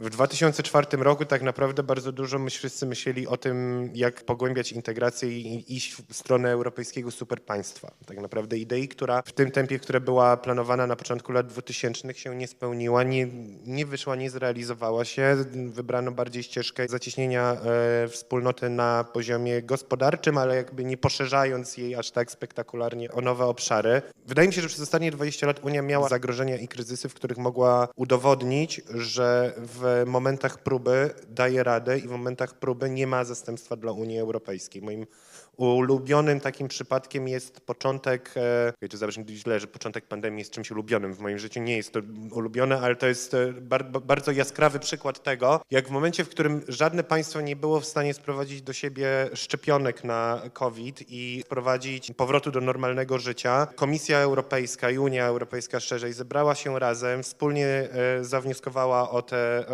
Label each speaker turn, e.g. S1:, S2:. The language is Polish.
S1: W 2004 roku tak naprawdę bardzo dużo my wszyscy myśleli o tym, jak pogłębiać integrację i iść w stronę europejskiego superpaństwa. Tak naprawdę idei, która w tym tempie, które była planowana na początku lat 2000 się nie spełniła, nie, nie wyszła, nie zrealizowała się. Wybrano bardziej ścieżkę zacieśnienia e, wspólnoty na poziomie gospodarczym, ale jakby nie poszerzając jej aż tak spektakularnie o nowe obszary. Wydaje mi się, że przez ostatnie 20 lat Unia miała zagrożenia i kryzysy, w których mogła udowodnić, że w momentach próby daje radę i w momentach próby nie ma zastępstwa dla Unii Europejskiej. Moim ulubionym takim przypadkiem jest początek, e, to zabrzmi źle, że początek pandemii jest czymś ulubionym w moim życiu, nie jest to ulubione, ale to jest e, bar, bardzo jaskrawy przykład tego, jak w momencie, w którym żadne państwo nie było w stanie sprowadzić do siebie szczepionek na COVID i wprowadzić powrotu do normalnego życia, Komisja Europejska i Unia Europejska szerzej zebrała się razem, wspólnie e, zawnioskowała o te